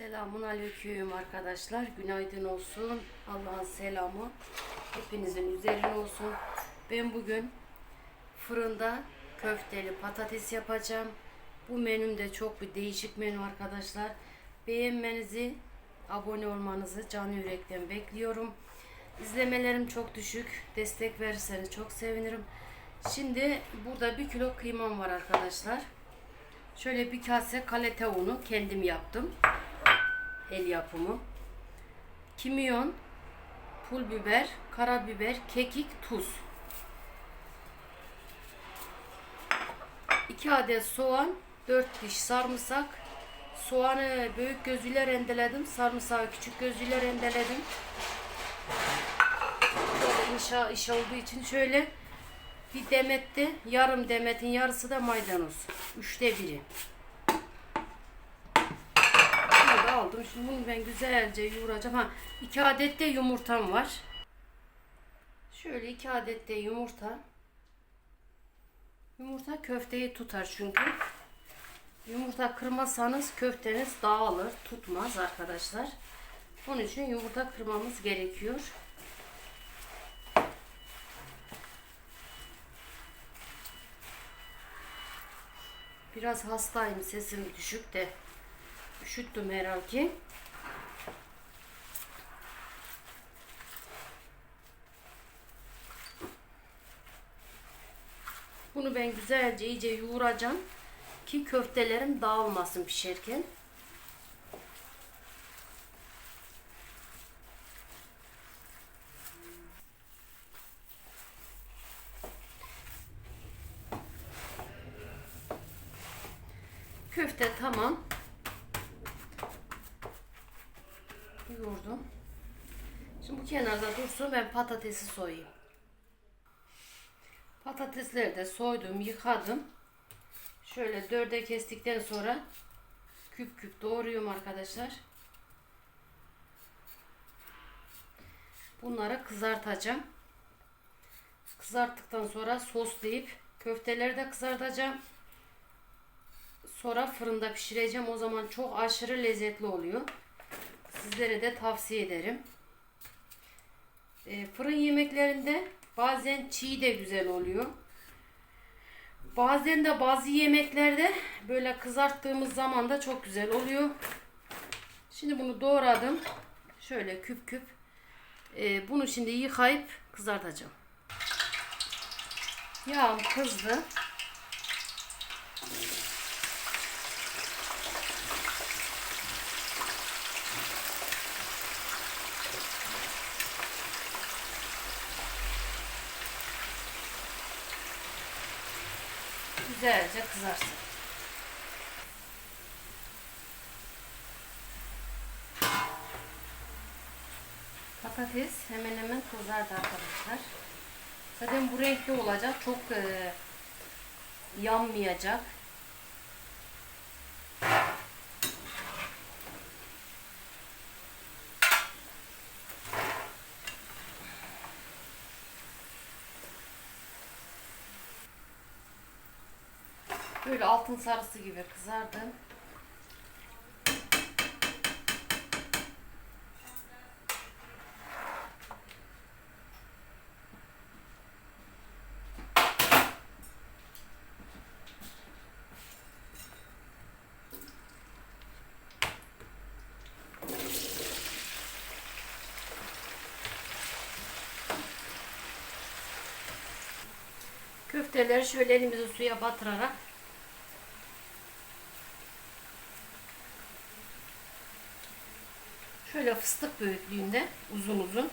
Selamun aleyküm arkadaşlar. Günaydın olsun. Allah'ın selamı hepinizin üzerine olsun. Ben bugün fırında köfteli patates yapacağım. Bu menüm de çok bir değişik menü arkadaşlar. Beğenmenizi, abone olmanızı canı yürekten bekliyorum. İzlemelerim çok düşük. Destek verirseniz çok sevinirim. Şimdi burada bir kilo kıymam var arkadaşlar. Şöyle bir kase kalete unu kendim yaptım. El yapımı. Kimyon, pul biber, karabiber, kekik, tuz. 2 adet soğan, 4 diş sarımsak. Soğanı büyük gözüyle rendeledim. Sarımsağı küçük gözüyle rendeledim. Böyle iş olduğu için şöyle bir demette yarım demetin yarısı da maydanoz. Üçte biri. Bunu da aldım. Şimdi bunu ben güzelce yoğuracağım. Ha, iki adet de yumurtam var. Şöyle iki adet de yumurta. Yumurta köfteyi tutar çünkü. Yumurta kırmazsanız köfteniz dağılır, tutmaz arkadaşlar. Onun için yumurta kırmamız gerekiyor. Biraz hastayım, sesim düşük de üşüttüm herhalde. Bunu ben güzelce iyice yoğuracağım ki köftelerim dağılmasın pişerken. Köfte tamam. Yoğurdum. Şimdi bu kenarda dursun ben patatesi soyayım. Patatesleri de soydum, yıkadım. Şöyle dörde kestikten sonra küp küp doğruyorum arkadaşlar. Bunları kızartacağım. Kızarttıktan sonra soslayıp köfteleri de kızartacağım. Sonra fırında pişireceğim. O zaman çok aşırı lezzetli oluyor. Sizlere de tavsiye ederim. E, fırın yemeklerinde bazen çiğ de güzel oluyor. Bazen de bazı yemeklerde böyle kızarttığımız zaman da çok güzel oluyor. Şimdi bunu doğradım. Şöyle küp küp. E, bunu şimdi yıkayıp kızartacağım. Yağım kızdı. Güzelce kızarsın. Patates hemen hemen kızardı arkadaşlar. Zaten bu renkli olacak. Çok e, yanmayacak. Böyle altın sarısı gibi kızardı. Köfteleri şöyle elimizi suya batırarak Şöyle fıstık büyüklüğünde uzun uzun.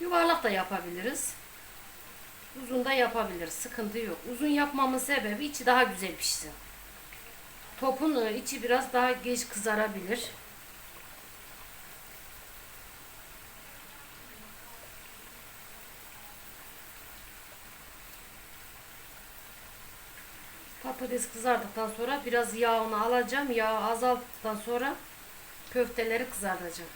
Yuvarlak da yapabiliriz. Uzun da yapabiliriz. Sıkıntı yok. Uzun yapmamın sebebi içi daha güzel pişsin. Topun e, içi biraz daha geç kızarabilir. Patates kızardıktan sonra biraz yağını alacağım. Yağı azalttıktan sonra köfteleri kızartacağım.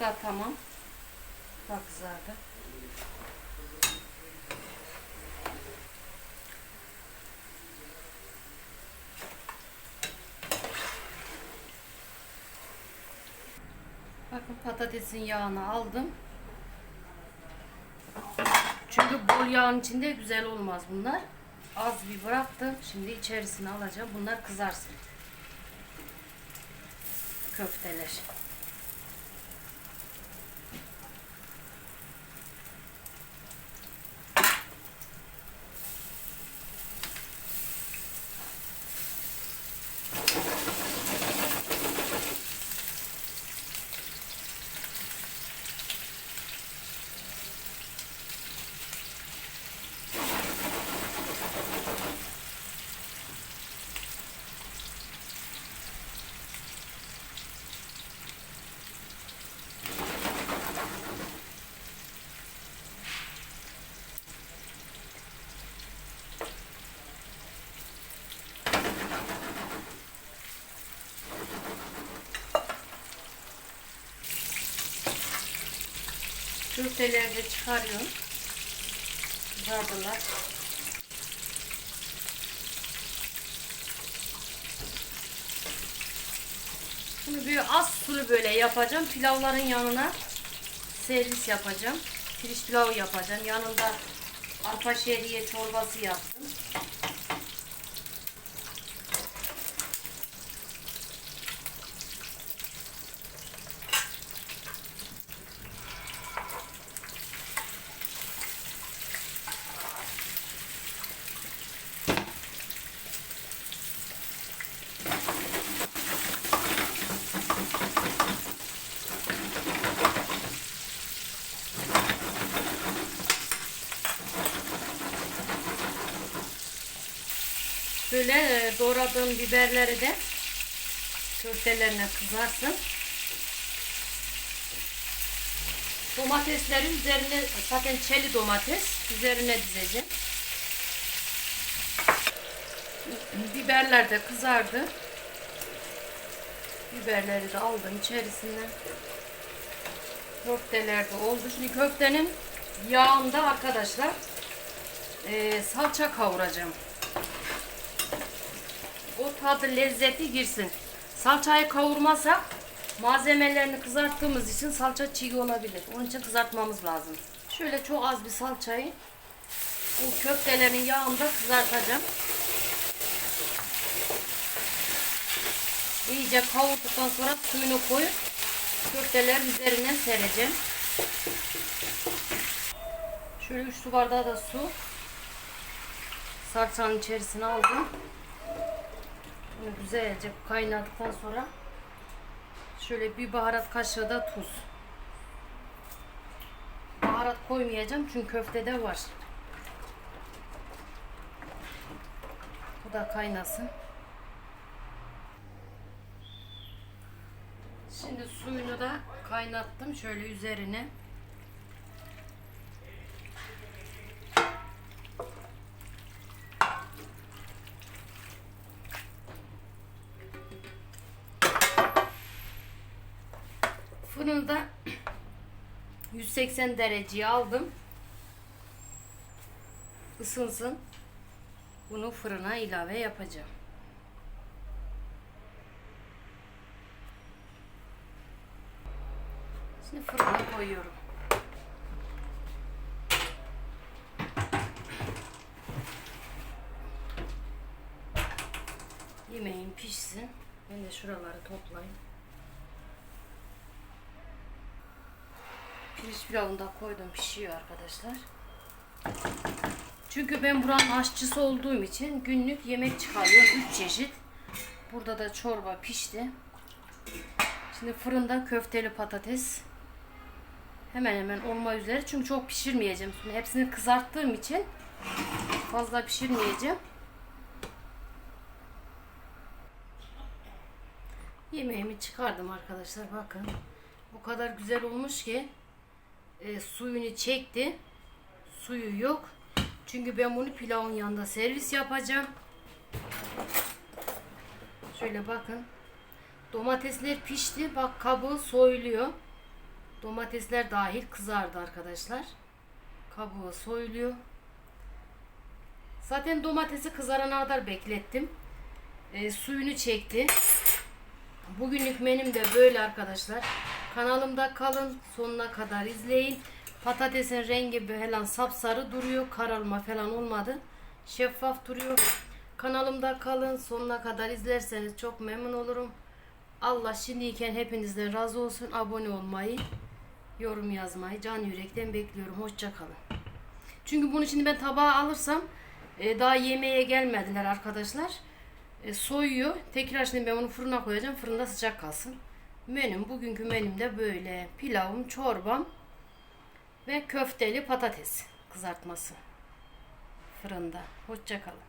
Da tamam. Bak kızardı. Bakın patatesin yağını aldım. Çünkü bol yağın içinde güzel olmaz bunlar. Az bir bıraktım. Şimdi içerisine alacağım. Bunlar kızarsın. Köfteler. Köfteleri de çıkarıyorum. Kızardılar. Bunu bir az sulu böyle yapacağım. Pilavların yanına servis yapacağım. Pirinç pilavı yapacağım. Yanında arpa şehriye çorbası yaptım. Böyle e, doğradığım biberleri de köftelerine kızarsın. Domatesleri üzerine zaten çeli domates üzerine dizeceğim. Biberler de kızardı. Biberleri de aldım içerisine. Köfteler de oldu. Şimdi köftenin yağında arkadaşlar e, salça kavuracağım. O tadı lezzeti girsin. Salçayı kavurmasak malzemelerini kızarttığımız için salça çiğ olabilir. Onun için kızartmamız lazım. Şöyle çok az bir salçayı bu köftelerin yağında kızartacağım. İyice kavurduktan sonra suyunu koyup köftelerin üzerine sereceğim. Şöyle 3 su bardağı da su salçanın içerisine aldım. Bunu güzelce kaynadıktan sonra şöyle bir baharat kaşığı da tuz. Baharat koymayacağım çünkü köftede var. Bu da kaynasın. Şimdi suyunu da kaynattım şöyle üzerine. Fırında 180 dereceye aldım. Isınsın. Bunu fırına ilave yapacağım. Şimdi fırına koyuyorum. Yemeğim pişsin. Ben de şuraları toplayayım. Pirinç pilavını da koydum pişiyor arkadaşlar. Çünkü ben buranın aşçısı olduğum için günlük yemek çıkarıyorum. 3 çeşit. Burada da çorba pişti. Şimdi fırında köfteli patates. Hemen hemen olma üzere. Çünkü çok pişirmeyeceğim. Şimdi hepsini kızarttığım için fazla pişirmeyeceğim. Yemeğimi çıkardım arkadaşlar. Bakın. O kadar güzel olmuş ki e, suyunu çekti. Suyu yok. Çünkü ben bunu pilavın yanında servis yapacağım. Şöyle bakın. Domatesler pişti. Bak kabuğu soyuluyor. Domatesler dahil kızardı arkadaşlar. Kabuğu soyuluyor. Zaten domatesi kızarana kadar beklettim. E, suyunu çekti. Bugünlük menüm de böyle arkadaşlar. Kanalımda kalın. Sonuna kadar izleyin. Patatesin rengi falan sapsarı duruyor. Kararma falan olmadı. Şeffaf duruyor. Kanalımda kalın. Sonuna kadar izlerseniz çok memnun olurum. Allah şimdiyken hepinizden razı olsun. Abone olmayı, yorum yazmayı can yürekten bekliyorum. Hoşça kalın. Çünkü bunu şimdi ben tabağa alırsam e, daha yemeğe gelmediler arkadaşlar. E, soyuyor. Tekrar şimdi ben onu fırına koyacağım. Fırında sıcak kalsın. Menüm bugünkü menüm de böyle. Pilavım, çorbam ve köfteli patates kızartması. Fırında. Hoşça kalın.